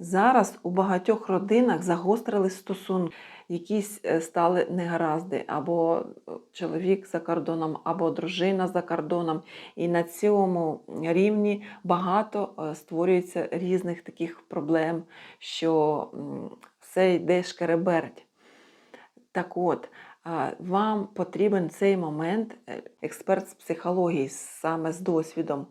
Зараз у багатьох родинах загострили стосунки, якісь е, стали негаразди, або е, чоловік за кордоном, або дружина за кордоном. І на цьому рівні багато е, створюється різних таких проблем, що все йде шкереберть. Так от, вам потрібен цей момент е, експерт з психології саме з досвідом.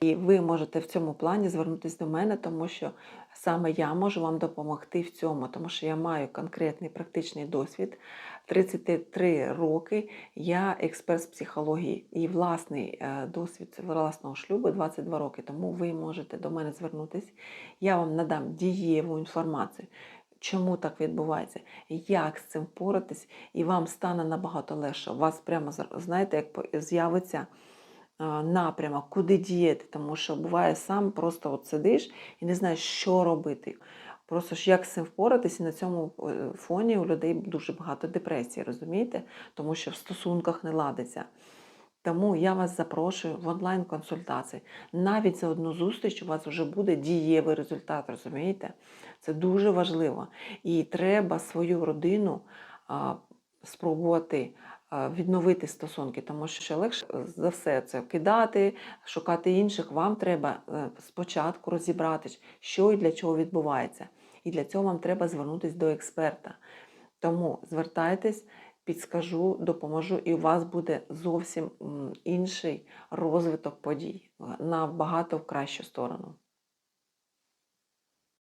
І ви можете в цьому плані звернутися до мене, тому що саме я можу вам допомогти в цьому, тому що я маю конкретний практичний досвід. 33 роки я експерт з психології і власний е, досвід власного шлюбу 22 роки. Тому ви можете до мене звернутися. Я вам надам дієву інформацію. Чому так відбувається? Як з цим впоратись, і вам стане набагато легше. У вас прямо знаєте, як з'явиться напрямок, куди діяти, тому що буває сам просто от сидиш і не знаєш, що робити. Просто ж як з цим впоратись, і на цьому е, фоні у людей дуже багато депресії, розумієте? Тому що в стосунках не ладиться. Тому я вас запрошую в онлайн-консультації. Навіть за одну зустріч у вас вже буде дієвий результат, розумієте? Це дуже важливо. І треба свою родину а, спробувати а, відновити стосунки, тому що легше е, за все це кидати, шукати інших. Вам треба е, спочатку розібратись, що і для чого відбувається. І для цього вам треба звернутися до експерта. Тому звертайтесь, підскажу, допоможу, і у вас буде зовсім інший розвиток подій набагато в кращу сторону.